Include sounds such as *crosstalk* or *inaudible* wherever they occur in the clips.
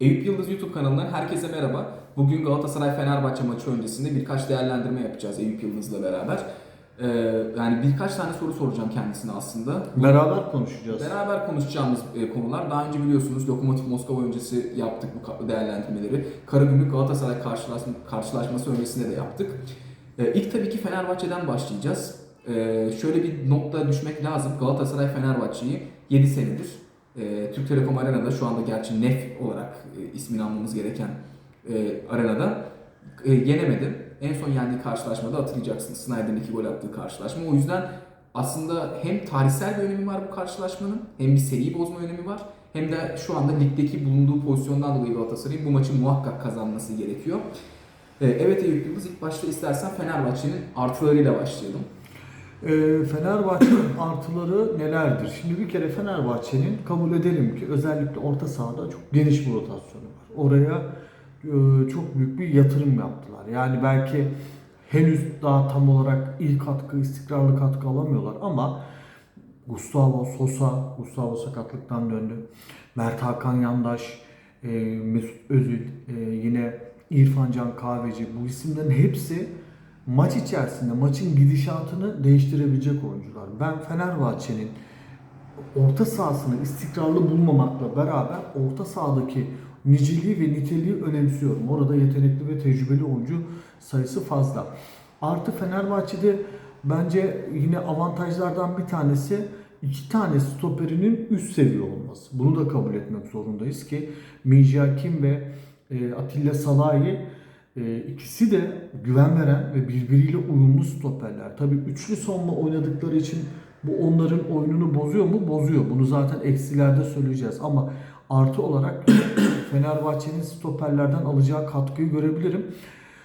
Eyüp Yıldız YouTube kanalından herkese merhaba. Bugün Galatasaray-Fenerbahçe maçı öncesinde birkaç değerlendirme yapacağız Eyüp Yıldız'la beraber. Ee, yani birkaç tane soru soracağım kendisine aslında. Beraber konuşacağız. Beraber konuşacağımız e, konular daha önce biliyorsunuz Lokomotiv Moskova öncesi yaptık bu değerlendirmeleri. Karagümrük Galatasaray karşılaşma, karşılaşması öncesinde de yaptık. E, ilk tabii ki Fenerbahçe'den başlayacağız. E, şöyle bir nokta düşmek lazım. Galatasaray Fenerbahçe'yi 7 senedir e, Türk Telekom Arena'da şu anda gerçi NEF olarak e, ismini almamız gereken e, arenada e, yenemedi. En son yendiği karşılaşmada hatırlayacaksınız. Snyder'in iki gol attığı karşılaşma. O yüzden aslında hem tarihsel bir önemi var bu karşılaşmanın, hem bir seri bozma önemi var, hem de şu anda ligdeki bulunduğu pozisyondan dolayı Galatasaray'ın bu maçı muhakkak kazanması gerekiyor. Ee, Evet Eyüp Yıldız ilk başta istersen Fenerbahçe'nin artılarıyla başlayalım. Ee, Fenerbahçe'nin *clears throat* artıları nelerdir? Şimdi bir kere Fenerbahçe'nin kabul edelim ki özellikle orta sahada çok geniş bir rotasyonu var. Oraya e, çok büyük bir yatırım yaptılar. Yani belki henüz daha tam olarak iyi katkı, istikrarlı katkı alamıyorlar ama Gustavo Sosa, Gustavo sakatlıktan döndü. Mert Hakan Yandaş, e, Mesut Özil, e, yine İrfan Can Kahveci bu isimlerin hepsi maç içerisinde maçın gidişatını değiştirebilecek oyuncular. Ben Fenerbahçe'nin orta sahasını istikrarlı bulmamakla beraber orta sahadaki niceliği ve niteliği önemsiyorum. Orada yetenekli ve tecrübeli oyuncu sayısı fazla. Artı Fenerbahçe'de bence yine avantajlardan bir tanesi iki tane stoperinin üst seviye olması. Bunu da kabul etmek zorundayız ki Mijia ve e, Atilla Salahi e, ikisi de güven veren ve birbiriyle uyumlu stoperler. Tabii üçlü savunma oynadıkları için bu onların oyununu bozuyor mu? Bozuyor. Bunu zaten eksilerde söyleyeceğiz ama artı olarak *coughs* Fenerbahçe'nin stoperlerden alacağı katkıyı görebilirim.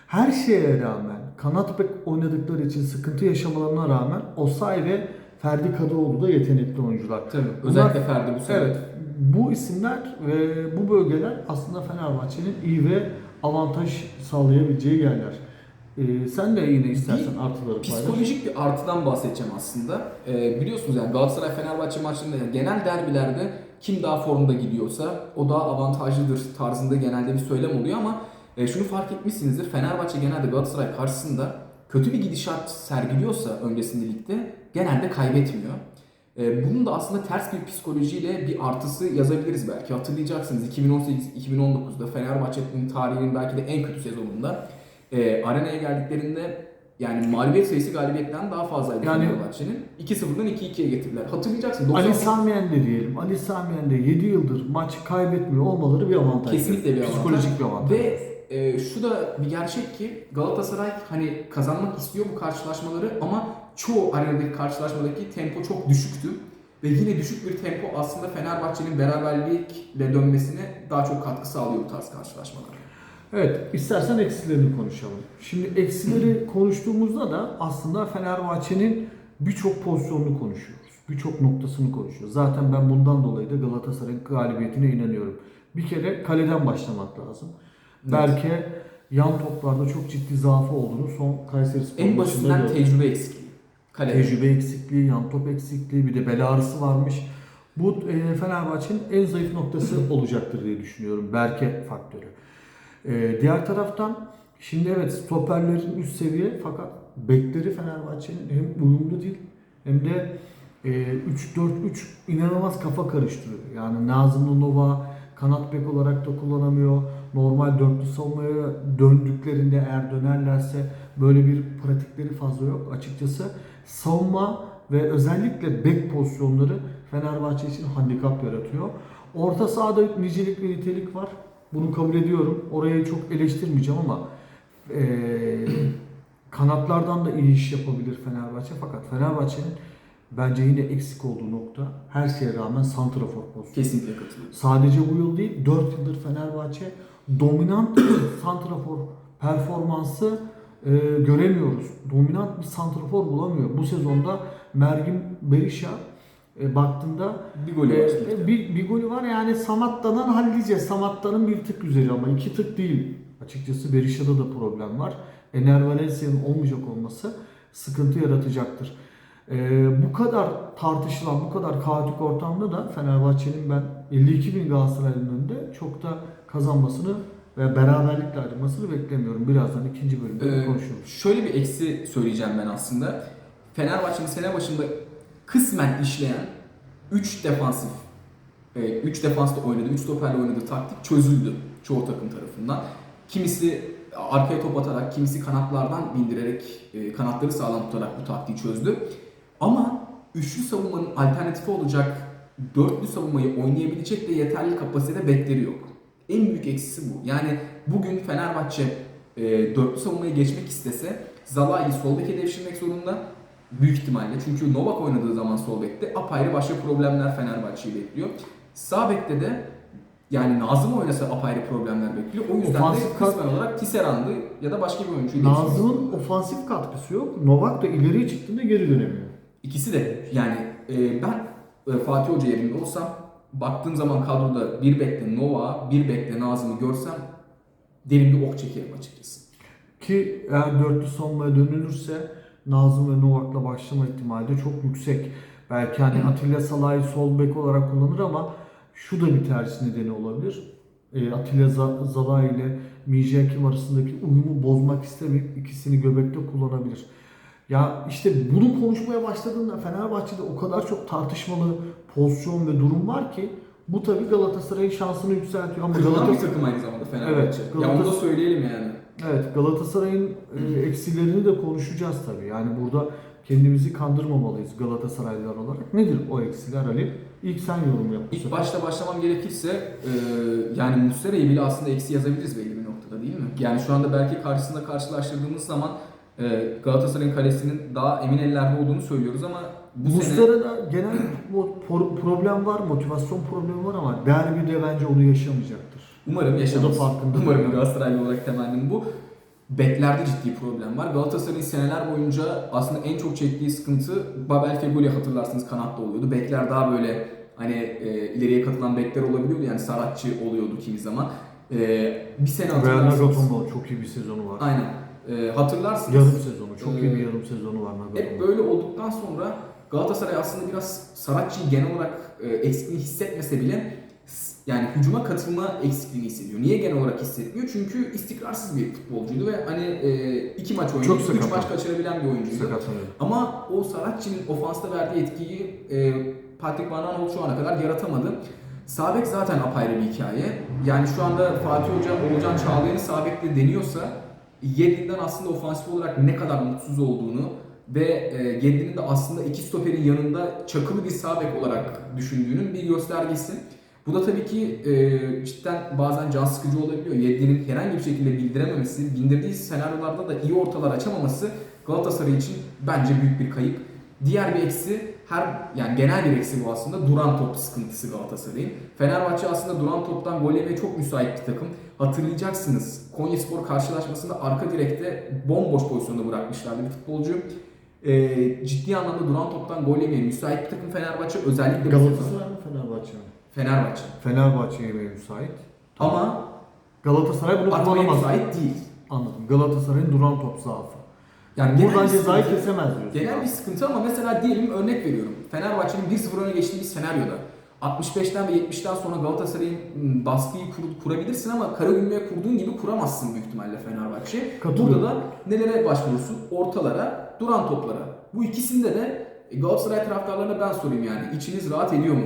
Her şeye rağmen kanat bek oynadıkları için sıkıntı yaşamalarına rağmen Osay ve Ferdi Kadıoğlu da yetenekli oyuncular. Tabii. Bunlar- Özellikle Ferdi bu sene. Evet. Bu isimler ve bu bölgeler aslında Fenerbahçe'nin iyi ve avantaj sağlayabileceği yerler. Ee, sen de yine istersen artıları paylaş. Psikolojik bir artıdan bahsedeceğim aslında. Ee, biliyorsunuz yani Galatasaray Fenerbahçe maçlarında yani genel derbilerde kim daha formda gidiyorsa o daha avantajlıdır tarzında genelde bir söylem oluyor ama e, şunu fark etmişsinizdir. Fenerbahçe genelde Galatasaray karşısında kötü bir gidişat sergiliyorsa öncesinde ligde genelde kaybetmiyor. E, bunun da aslında ters bir psikolojiyle bir artısı yazabiliriz belki. Hatırlayacaksınız 2018-2019'da Fenerbahçe'nin tarihinin belki de en kötü sezonunda e, arenaya geldiklerinde yani mağlubiyet sayısı galibiyetten daha fazlaydı Yani- Fenerbahçe'nin. 2-0'dan 2-2'ye getirdiler. Hatırlayacaksın. Ali 90 Samiyen de diyelim. Ali Samiyen de 7 yıldır maç kaybetmiyor olmaları bir avantaj. Kesinlikle bir avantaj. Psikolojik bir avantaj. Ve e, şu da bir gerçek ki Galatasaray hani kazanmak istiyor bu karşılaşmaları ama çoğu arenadaki karşılaşmadaki tempo çok düşüktü. Ve yine düşük bir tempo aslında Fenerbahçe'nin beraberlikle dönmesine daha çok katkı sağlıyor bu tarz karşılaşmalar. Evet, istersen eksilerini konuşalım. Şimdi eksileri konuştuğumuzda da aslında Fenerbahçe'nin birçok pozisyonunu konuşuyoruz. Birçok noktasını konuşuyoruz. Zaten ben bundan dolayı da Galatasaray'ın galibiyetine inanıyorum. Bir kere kaleden başlamak lazım. Evet. Belki yan toplarda çok ciddi zaafı olduğunu son Kayseri Spor En basitinden tecrübe eksikliği. Kalede. Tecrübe eksikliği, yan top eksikliği, bir de bel ağrısı varmış. Bu e, Fenerbahçe'nin en zayıf noktası *laughs* olacaktır diye düşünüyorum. Berke faktörü. E, diğer taraftan şimdi evet stoperlerin üst seviye fakat bekleri Fenerbahçe'nin hem uyumlu değil hem de e, 3-4-3 inanılmaz kafa karıştırıyor. Yani Nazım Nunova kanat bek olarak da kullanamıyor. Normal dörtlü savunmaya döndüklerinde eğer dönerlerse böyle bir pratikleri fazla yok. Açıkçası savunma ve özellikle bek pozisyonları Fenerbahçe için handikap yaratıyor. Orta sahada nicelik ve nitelik var. Bunu kabul ediyorum. Orayı çok eleştirmeyeceğim ama eee, kanatlardan da iyi iş yapabilir Fenerbahçe. Fakat Fenerbahçe'nin bence yine eksik olduğu nokta her şeye rağmen santrafor pozisyonu. Kesinlikle katılıyorum. Sadece bu yıl değil 4 yıldır Fenerbahçe dominant *clears throat* santrafor performansı e, göremiyoruz. Dominant bir santrafor bulamıyor. Bu sezonda Mergin Berisha e, baktığında Bir golü e, var. e, bir, bir golü var yani Samatta'dan halledeceğiz. Samatta'nın bir tık üzeri ama iki tık değil. Açıkçası Berisha'da da problem var. Ener Valencia'nın olmayacak olması sıkıntı yaratacaktır. Ee, bu kadar tartışılan, bu kadar kaotik ortamda da Fenerbahçe'nin ben 52 bin Galatasaray'ın önünde çok da kazanmasını ve beraberlikle ayrılmasını beklemiyorum. Birazdan ikinci bölümde Ee, konuşuruz. şöyle bir eksi söyleyeceğim ben aslında. Fenerbahçe'nin sene başında kısmen işleyen 3 defansif 3 defansta oynadığı, 3 stoperle oynadığı taktik çözüldü çoğu takım tarafından. Kimisi arkaya top atarak, kimisi kanatlardan bindirerek, e, kanatları sağlam tutarak bu taktiği çözdü. Ama üçlü savunmanın alternatifi olacak dörtlü savunmayı oynayabilecek de yeterli kapasitede bekleri yok. En büyük eksisi bu. Yani bugün Fenerbahçe e, dörtlü savunmaya geçmek istese Zalai'yi sol beke devşirmek zorunda. Büyük ihtimalle. Çünkü Novak oynadığı zaman sol bekte apayrı başka problemler Fenerbahçe'yi bekliyor. Sağ bekte de yani Nazım oynasa apayrı problemler bekliyor. O yüzden Ofansif de kat- kısmen olarak Tisserand'ı ya da başka bir oyuncuyu Nazım'ın ofansif katkısı yok. Novak da ileriye çıktığında geri dönemiyor. İkisi de yani e, ben e, Fatih Hoca yerinde olsam baktığım zaman kadroda bir bekle Nova, bir bekle Nazım'ı görsem derin bir ok çekerim açıkçası. Ki eğer dörtlü savunmaya dönülürse Nazım ve Novak'la başlama ihtimali de çok yüksek. Belki hani Atilla Salah'ı sol bek olarak kullanır ama şu da bir tercih nedeni olabilir. E, Atilla Za- Zalah ile Mijay Kim arasındaki uyumu bozmak istemeyip ikisini göbekte kullanabilir. Ya işte bunu konuşmaya başladığında Fenerbahçe'de o kadar çok tartışmalı pozisyon ve durum var ki bu tabii Galatasaray'ın şansını yükseltiyor ama Kırılan bir Galatasaray takım aynı zamanda Fenerbahçe. Evet, ya onu da Galatasaray- söyleyelim yani. Evet Galatasaray'ın e, eksilerini de konuşacağız tabii. Yani burada kendimizi kandırmamalıyız Galatasaraylılar olarak. Nedir o eksiler Ali? İlk sen yorum yap. İlk sefer. başta başlamam gerekirse e, yani Muslera'yı bile aslında eksi yazabiliriz belli bir noktada değil mi? Yani şu anda belki karşısında karşılaştırdığımız zaman Galatasaray'ın kalesinin daha emin ellerde olduğunu söylüyoruz ama bu sene Muslera'da genel problem var, motivasyon problemi var ama derbide bence onu yaşamayacaktır. Umarım da yaşamaz. Umarım Galatasaraylı olarak temennim bu. Beklerde ciddi problem var. Galatasaray'ın seneler boyunca aslında en çok çektiği sıkıntı Babel Fegoli hatırlarsınız kanatta oluyordu. Bekler daha böyle hani e, ileriye katılan bekler olabiliyordu yani Saratçı oluyordu kimi zaman. E, bir sene Real hatırlarsınız. Nagatomo çok iyi bir sezonu var. Aynen. E, hatırlarsınız. Yarım sezonu, çok iyi bir Ee, yarım sezonu var Hep Nagatomo. böyle olduktan sonra Galatasaray aslında biraz Saratçı'yı genel olarak e, eksikliğini hissetmese bile yani hücuma katılma eksikliğini hissediyor. Niye genel olarak hissetmiyor? Çünkü istikrarsız bir futbolcuydu ve hani e, iki maç oynayıp Çok üç sakat. maç kaçırabilen bir oyuncuydu. Sakatlanıyor. Ama o Saratçı'nın ofansta verdiği etkiyi e, Patrick Van Aanholt şu ana kadar yaratamadı. Sabek zaten apayrı bir hikaye. Yani şu anda Fatih Hoca Oğulcan Çağlayan'ı Sabek'le deniyorsa Yedlin'den aslında ofansif olarak ne kadar mutsuz olduğunu ve Yedlin'in de aslında iki stoperin yanında çakılı bir sabek olarak düşündüğünün bir göstergesi. Bu da tabii ki e, cidden bazen can sıkıcı olabiliyor. Yedlin'in herhangi bir şekilde bildirememesi, bindirdiği senaryolarda da iyi ortalar açamaması Galatasaray için bence büyük bir kayıp. Diğer bir eksi her yani genel bir eksi bu aslında duran top sıkıntısı Galatasaray'ın. Fenerbahçe aslında duran toptan gol yemeye çok müsait bir takım. Hatırlayacaksınız Konyaspor karşılaşmasında arka direkte bomboş pozisyonda bırakmışlardı bir futbolcu. Ee, ciddi anlamda duran toptan gol yemeye müsait bir takım Fenerbahçe özellikle. Galatasaray mı Fenerbahçe mi? Fenerbahçe. Fenerbahçe yemeğe müsait. Ama Galatasaray bunu kullanamaz. müsait değil. Anladım. Galatasaray'ın duran top zaafı. Yani Buradan cezayı kesemez diyorsun. Genel bir sıkıntı ama mesela diyelim örnek veriyorum. Fenerbahçe'nin 1-0 öne geçtiği bir senaryoda 65'ten ve 70'ten sonra Galatasaray'ın ım, baskıyı kur- kurabilirsin ama Karagümrük'e kurduğun gibi kuramazsın büyük ihtimalle Fenerbahçe. Burada da nelere başvurursun? Ortalara, duran toplara. Bu ikisinde de e, Galatasaray taraftarlarına ben sorayım yani. İçiniz rahat ediyor mu?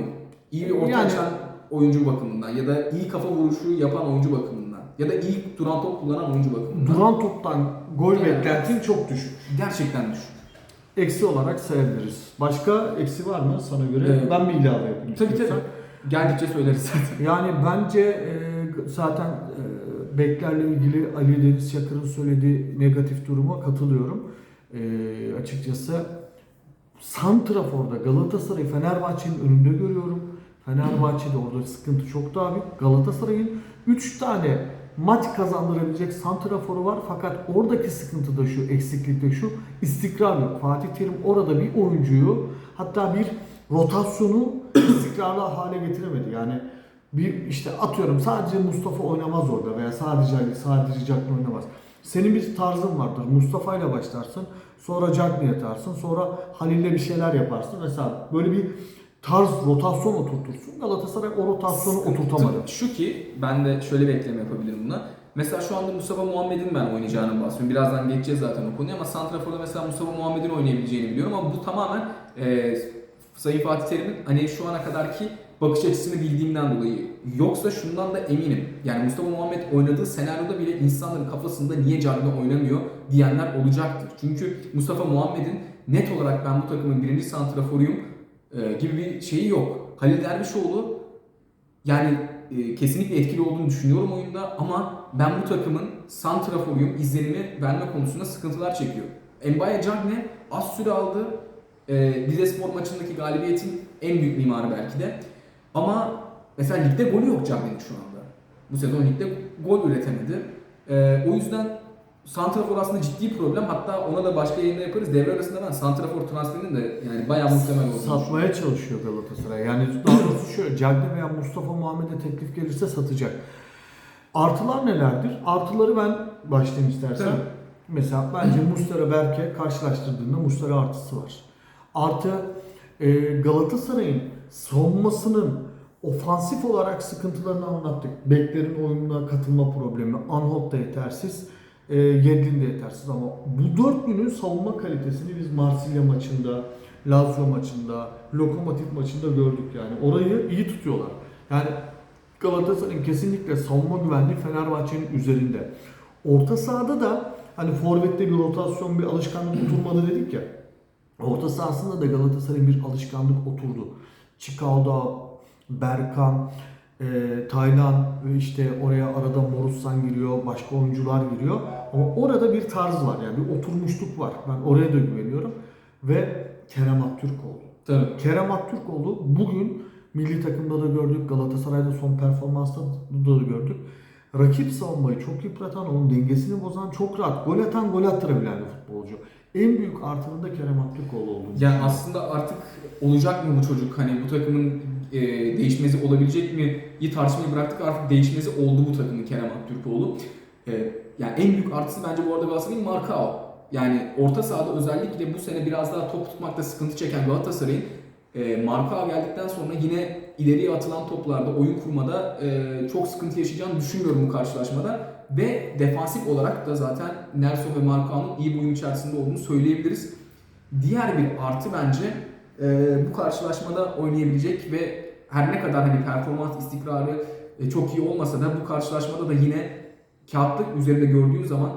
İyi bir orta Yani- açan oyuncu bakımından ya da iyi kafa vuruşu yapan oyuncu bakımından ya da iyi duran top kullanan oyuncu bakımından. Duran toptan gol beklentin çok düşük. Gerçekten düşük. Eksi olarak sayabiliriz. Başka eksi var mı sana göre? Ee, ben bir ilave yapayım. Tabii istiyorsan. tabii. Geldikçe söyleriz zaten. *laughs* Yani bence e, zaten e, beklerle ilgili Ali Deniz Çakır'ın söylediği negatif duruma katılıyorum. E, açıkçası Santrafor'da Galatasaray Fenerbahçe'nin önünde görüyorum. Fenerbahçe'de orada sıkıntı çok daha büyük. Galatasaray'ın 3 tane maç kazandırabilecek santraforu var fakat oradaki sıkıntı da şu, eksiklik de şu, istikrar yok. Fatih Terim orada bir oyuncuyu hatta bir rotasyonu *clears throat* istikrarlı hale getiremedi. Yani bir işte atıyorum sadece Mustafa oynamaz orada veya sadece sadece Cagney oynamaz. Senin bir tarzın vardır. Mustafa ile başlarsın. Sonra Cagney atarsın. Sonra Halil'le bir şeyler yaparsın. Mesela böyle bir tarz rotasyon oturtursun. Galatasaray o rotasyonu oturtamadı. Şu ki ben de şöyle bir ekleme yapabilirim buna. Mesela şu anda Mustafa Muhammed'in ben oynayacağını bahsediyorum. Birazdan geçeceğiz zaten o konuya ama Santrafor'da mesela Mustafa Muhammed'in oynayabileceğini biliyorum ama bu tamamen e, Sayın Fatih Terim'in hani şu ana kadarki bakış açısını bildiğimden dolayı. Yoksa şundan da eminim. Yani Mustafa Muhammed oynadığı senaryoda bile insanların kafasında niye Cagney oynamıyor diyenler olacaktır. Çünkü Mustafa Muhammed'in net olarak ben bu takımın birinci santraforuyum e, gibi bir şeyi yok. Halil Dervişoğlu yani e, kesinlikle etkili olduğunu düşünüyorum oyunda ama ben bu takımın santraforuyum izlenimi verme konusunda sıkıntılar çekiyor. Mbaye Cagne az süre aldı. E, Rize Spor maçındaki galibiyetin en büyük mimarı belki de. Ama mesela ligde golü yok Cagne'nin şu anda. Bu sezon ligde gol üretemedi. E, o yüzden Santrafor aslında ciddi problem. Hatta ona da başka yayında yaparız. Devre arasında ben Santrafor transferinin de yani bayağı muhtemel olduğunu. Satmaya çalışıyor Galatasaray. Yani daha doğrusu şöyle Cagney veya Mustafa Muhammed'e teklif gelirse satacak. Artılar nelerdir? Artıları ben başlayayım istersen. Tabii. Mesela bence Mustara Berke karşılaştırdığında Mustara artısı var. Artı e, Galatasaray'ın savunmasının ofansif olarak sıkıntılarını anlattık. Beklerin oyununa katılma problemi, Anholt da yetersiz, e, Yedlin de yetersiz ama bu dörtlünün savunma kalitesini biz Marsilya maçında, Lazio maçında, Lokomotiv maçında gördük yani. Orayı iyi tutuyorlar. Yani Galatasaray'ın kesinlikle savunma güvenliği Fenerbahçe'nin üzerinde. Orta sahada da hani forvette bir rotasyon, bir alışkanlık oturmadı dedik ya. Orta sahasında da Galatasaray'ın bir alışkanlık oturdu. Çikalda, Berkan, e, Taylan ve işte oraya arada Morussan giriyor, başka oyuncular giriyor. Ama orada bir tarz var yani bir oturmuşluk var. Ben oraya da güveniyorum. Ve Kerem Aktürkoğlu. Tabii. Kerem Aktürkoğlu bugün milli takımda da gördük, Galatasaray'da son performansta da gördük. Rakip savunmayı çok yıpratan, onun dengesini bozan, çok rahat gol atan, gol attırabilen bir futbolcu. En büyük artının da Kerem Aktürkoğlu olduğunu Yani düşünüyorum. aslında artık olacak mı bu çocuk? Hani bu takımın e, değişmezi olabilecek mi? İyi tartışmayı bıraktık artık değişmezi oldu bu takımın Kerem Aktürkoğlu. E, yani en büyük artısı bence bu arada Galatasaray'ın Markao. Yani orta sahada özellikle bu sene biraz daha top tutmakta sıkıntı çeken Galatasaray'ın e, Markao geldikten sonra yine ileriye atılan toplarda, oyun kurmada e, çok sıkıntı yaşayacağını düşünmüyorum bu karşılaşmada. Ve defansif olarak da zaten Nelson ve Markao'nun iyi bir uyum içerisinde olduğunu söyleyebiliriz. Diğer bir artı bence e, bu karşılaşmada oynayabilecek ve her ne kadar hani performans istikrarı e, çok iyi olmasa da bu karşılaşmada da yine kağıtlık üzerinde gördüğün zaman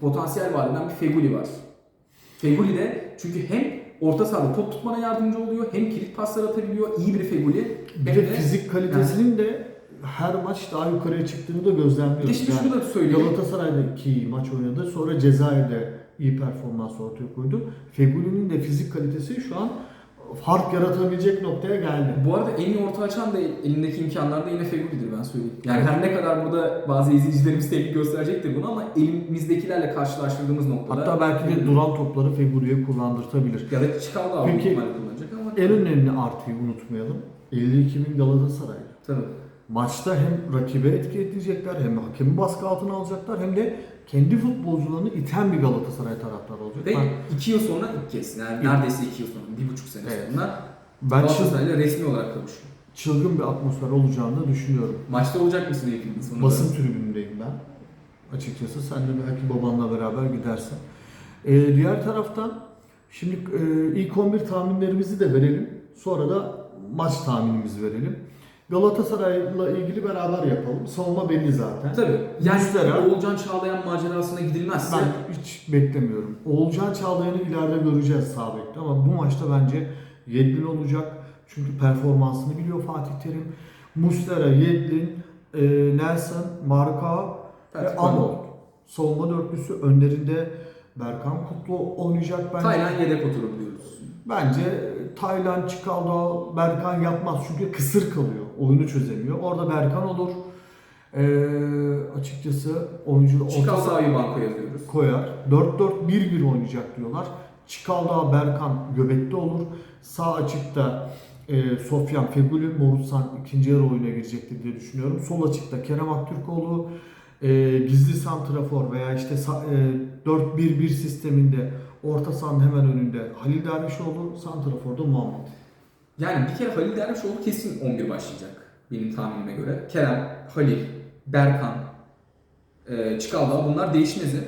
potansiyel vaat eden bir Feguli var. Feguli de çünkü hem orta sahada top tutmana yardımcı oluyor hem kilit paslar atabiliyor. iyi bir Feguli. Bir de fizik kalitesinin de her maç daha yukarıya çıktığını da gözlemliyoruz. şimdi Yani şunu da söyleyeyim. Galatasaray'daki maç oynadı. Sonra Cezayir'de iyi performans ortaya koydu. Feguli'nin de fizik kalitesi şu an fark yaratabilecek noktaya geldi. Bu arada en iyi orta açan da elindeki imkanlarda yine Feguli'dir ben söyleyeyim. Yani her ne kadar burada bazı izleyicilerimiz tepki gösterecektir bunu ama elimizdekilerle karşılaştırdığımız noktada Hatta belki de duran topları Feguli'ye kullandırtabilir. ya da Peki, ihtimalle kullanacak ama En önemli artıyı unutmayalım. 52 bin Galatasaraylı. tabii. Maçta hem rakibe etki edecekler hem hakemi baskı altına alacaklar hem de kendi futbolcularını iten bir Galatasaray taraftarı olacak. Ve Ben, iki yıl sonra ilk kez yani İlk- neredeyse iki yıl sonra, bir buçuk sene Evet. sonra ben Galatasaray'la resmi olarak kavuşuyor. çılgın bir atmosfer olacağını düşünüyorum. Maçta olacak mısın hepiniz? Basın tribünündeyim ben. Açıkçası sen de belki babanla beraber gidersin. Ee, diğer taraftan şimdi e, ilk 11 tahminlerimizi de verelim. Sonra da maç tahminimizi verelim. Galatasaray'la ilgili beraber yapalım. Savunma belli zaten. Tabii. Yani Muslera- Oğulcan Çağlayan macerasına gidilmezse Ben hiç beklemiyorum. Oğulcan Çağlayan'ı ileride göreceğiz sağ bekte ama bu maçta bence Yedlin olacak. Çünkü performansını biliyor Fatih Terim. Muslera, Yedlin, e, Nelson, Marka ve Arnold. Savunma dörtlüsü önlerinde Berkan Kutlu oynayacak bence. Taylan yedek oturabiliyoruz. Bence Taylan, Çikalda, Berkan yapmaz çünkü kısır kalıyor. Oyunu çözemiyor. Orada Berkan olur. Ee, açıkçası oyuncu orta Chicago saha abi banko yazıyoruz. koyar. 4-4-1-1 oynayacak diyorlar. Çikalda Berkan göbekte olur. Sağ açıkta e, Sofyan Feguli, Morutsan ikinci yarı oyuna girecektir diye düşünüyorum. Sol açıkta Kerem Aktürkoğlu, e, gizli santrafor veya işte e, 4-1-1 sisteminde orta sahanın hemen önünde Halil Dervişoğlu, santraforda Muhammed. Yani bir kere Halil Dervişoğlu kesin 11 başlayacak benim tahminime göre. Kerem, Halil, Berkan, e, Çikaldağ bunlar değişmezi.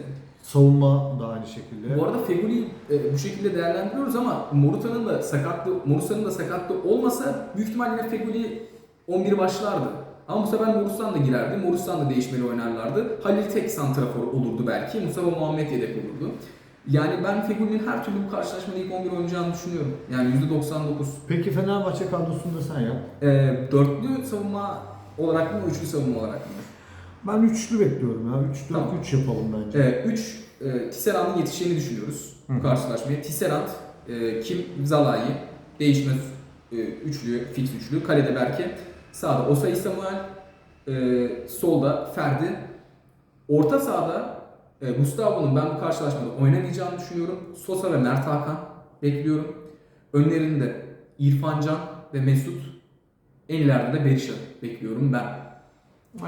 Savunma da aynı şekilde. Bu arada Fegüli'yi e, bu şekilde değerlendiriyoruz ama Moruta'nın da sakatlığı, Morusa'nın da sakatlığı olmasa büyük ihtimalle yine Fegüli 11 başlardı. Ama bu sefer Morusan da girerdi. Morusan da değişmeli oynarlardı. Halil tek santrafor olurdu belki. Mustafa Muhammed yedek olurdu. Yani ben Fegüli'nin her türlü bu karşılaşmada ilk 11 oynayacağını düşünüyorum. Yani %99. Peki Fenerbahçe kadrosunda sen yap. E, dörtlü savunma olarak mı, üçlü savunma olarak mı? Ben üçlü bekliyorum ya. 3 4 Tamam. 3 yapalım bence. 3 e, Tisserand'ın yetişeceğini düşünüyoruz Hı. bu karşılaşmaya. Tisserand, e, Kim, Zalai, değişmez e, üçlü, fix üçlü. Kalede Berke, sağda Osayi Samuel, e, solda Ferdi. Orta sahada e, Gustavo'nun ben bu karşılaşmada oynamayacağını düşünüyorum. Sosa ve Mert Hakan bekliyorum. Önlerinde İrfan Can ve Mesut. En ileride de Berisha bekliyorum ben.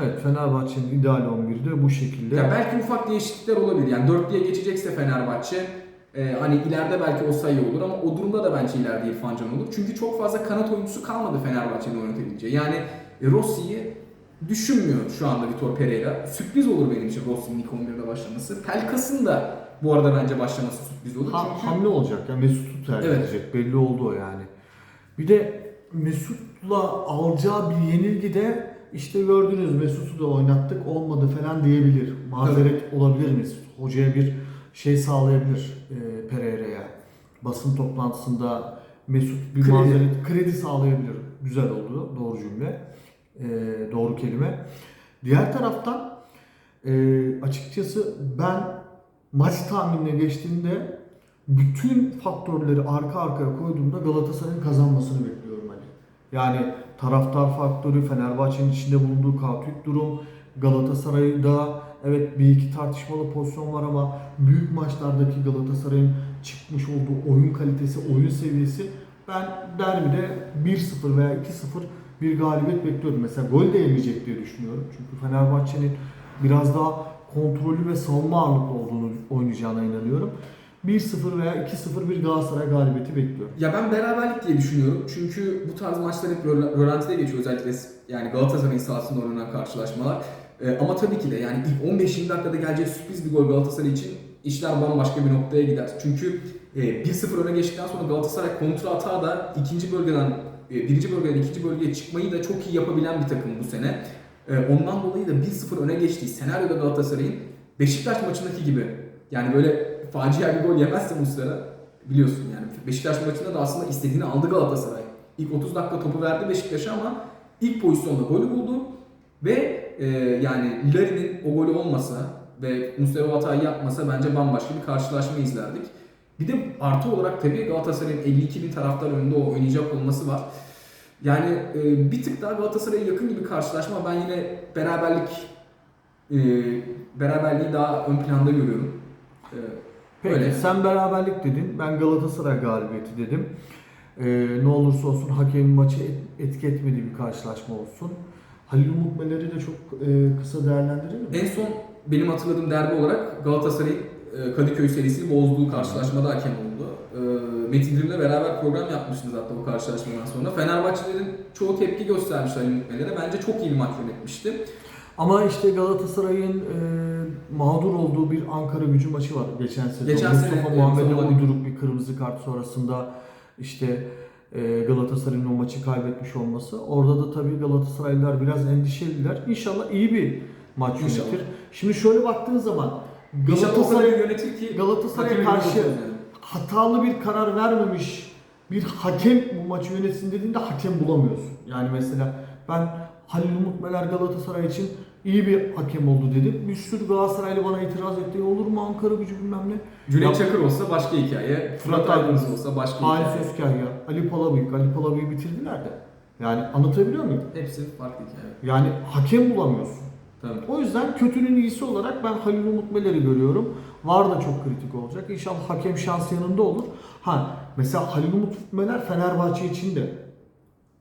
Evet Fenerbahçe'nin ideal 11'i de bu şekilde. Ya belki ufak değişiklikler olabilir. Yani dörtlüye geçecekse Fenerbahçe e, hani ileride belki o sayı olur ama o durumda da bence ileride İrfan Can olur. Çünkü çok fazla kanat oyuncusu kalmadı Fenerbahçe'nin oynatabileceği. Yani Rossi'yi düşünmüyor şu anda Vitor Pereira. Sürpriz olur benim için Rossi'nin ilk 11'de başlaması. Pelkas'ın da bu arada bence başlaması sürpriz olur. Ha- Çünkü hamle olacak ya Mesut'u tercih Evet. edecek. Belli oldu o yani. Bir de Mesut'la alacağı bir yenilgi de işte gördünüz Mesut'u da oynattık olmadı falan diyebilir. Mazeret olabilir Mesut. Hocaya bir şey sağlayabilir e, Pereira'ya. Basın toplantısında Mesut bir Kredi. mazeret kredi sağlayabilir. Güzel oldu. Doğru cümle. E, doğru kelime. Diğer taraftan e, açıkçası ben maç tahminine geçtiğimde bütün faktörleri arka arkaya koyduğumda Galatasaray'ın kazanmasını bekliyorum hani. Yani taraftar faktörü, Fenerbahçe'nin içinde bulunduğu kaotik durum, Galatasaray'da evet bir iki tartışmalı pozisyon var ama büyük maçlardaki Galatasaray'ın çıkmış olduğu oyun kalitesi, oyun seviyesi ben derbide 1-0 veya 2-0 bir galibiyet bekliyorum. Mesela gol de yemeyecek diye düşünüyorum. Çünkü Fenerbahçe'nin biraz daha kontrollü ve savunma ağırlıklı olduğunu oynayacağına inanıyorum. 1-0 veya 2-0 bir Galatasaray galibiyeti bekliyorum. Ya ben beraberlik diye düşünüyorum. Çünkü bu tarz maçlar hep röla- rölantide geçiyor özellikle yani Galatasaray'ın sahasında oynanan karşılaşmalar. Ee, ama tabii ki de yani ilk 15-20 dakikada gelecek sürpriz bir gol Galatasaray için işler bambaşka bir noktaya gider. Çünkü e, 1-0 öne geçtikten sonra Galatasaray kontra atağı da ikinci bölgeden e, birinci bölgeden ikinci bölgeye çıkmayı da çok iyi yapabilen bir takım bu sene. E, ondan dolayı da 1-0 öne geçtiği senaryoda Galatasaray'ın Beşiktaş maçındaki gibi yani böyle facia bir gol yemezse Muslera biliyorsun yani Beşiktaş maçında da aslında istediğini aldı Galatasaray. İlk 30 dakika topu verdi Beşiktaş'a ama ilk pozisyonda golü buldu ve e, yani Larin'in o golü olmasa ve Muslera o hatayı yapmasa bence bambaşka bir karşılaşma izlerdik. Bir de artı olarak tabii Galatasaray'ın 52 bin taraftar önünde o oynayacak olması var. Yani e, bir tık daha Galatasaray'a yakın gibi karşılaşma ben yine beraberlik e, beraberliği daha ön planda görüyorum. E, Peki Öyle. sen beraberlik dedin. Ben Galatasaray galibiyeti dedim. Ee, ne olursa olsun hakemin maçı et- etki etmediği bir karşılaşma olsun. Halil Umut Meler'i de çok e, kısa değerlendirelim mi? En son benim hatırladığım derbi olarak Galatasaray'ın e, Kadıköy serisini bozduğu karşılaşmada hakem oldu. E, Metin Dirim'le beraber program yapmıştınız hatta bu karşılaşmadan sonra. Fenerbahçelerin çoğu tepki göstermiş Ali Mutmeler'e. Bence çok iyi bir maç yönetmişti. Ama işte Galatasaray'ın e, mağdur olduğu bir Ankara gücü maçı var geçen sezon. Geçen Mustafa sene, Mustafa uyduruk bir kırmızı kart sonrasında işte e, Galatasaray'ın o maçı kaybetmiş olması. Orada da tabii Galatasaraylılar biraz endişeliler. İnşallah iyi bir maç İnşallah. yönetir. Şimdi şöyle baktığın zaman Galatasaray yönetir ki Galatasaray'a hakemi karşı hatalı bir karar vermemiş bir hakem bu maçı yönetsin dediğinde hakem bulamıyorsun. Yani mesela ben Halil Umut Meler Galatasaray için iyi bir hakem oldu dedim. Bir sürü Galatasaraylı bana itiraz etti. Olur mu Ankara gücü bilmem ne. Cüneyt Çakır olsa başka hikaye. Fırat Aydınus olsa başka Halis hikaye. Özkaya, Ali Palabıyık, Ali Palabıyık'ı bitirdiler de. Yani anlatabiliyor muyum? Hepsi farklı hikaye. Yani hakem bulamıyorsun. Tabii. O yüzden kötünün iyisi olarak ben Halil Umut Meler'i görüyorum. Var da çok kritik olacak. İnşallah hakem şans yanında olur. Ha mesela Halil Umut Meler Fenerbahçe için de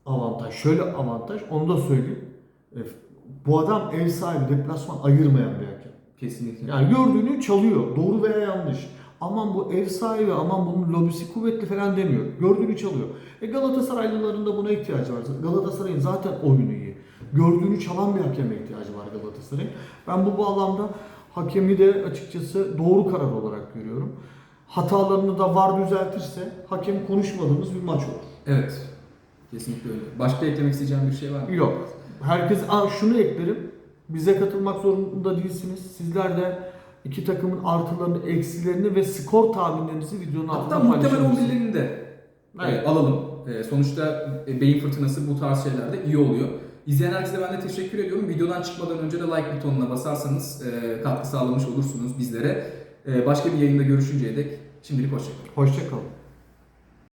avantaj. Şöyle avantaj onu da söyleyeyim. Bu adam ev sahibi deplasman ayırmayan bir hakem. Kesinlikle. Yani gördüğünü çalıyor. Doğru veya yanlış. Aman bu ev sahibi, aman bunun lobisi kuvvetli falan demiyor. Gördüğünü çalıyor. E Galatasaraylıların da buna ihtiyacı var. Galatasaray'ın zaten oyunu iyi. Gördüğünü çalan bir hakeme ihtiyacı var Galatasaray'ın. Ben bu bağlamda hakemi de açıkçası doğru karar olarak görüyorum. Hatalarını da var düzeltirse hakem konuşmadığımız bir maç olur. Evet. Kesinlikle öyle. Başka eklemek isteyeceğim bir şey var mı? Yok. Herkes Aa, şunu eklerim. Bize katılmak zorunda değilsiniz. Sizler de iki takımın artılarını, eksilerini ve skor tahminlerinizi videonun Hatta altına muhtemel paylaşabilirsiniz. 11'lerini de Evet. e, alalım. E, sonuçta e, beyin fırtınası bu tarz şeylerde iyi oluyor. İzleyen herkese ben de teşekkür ediyorum. Videodan çıkmadan önce de like butonuna basarsanız e, katkı sağlamış olursunuz bizlere. E, başka bir yayında görüşünceye dek şimdilik hoşçakalın. Hoşçakalın.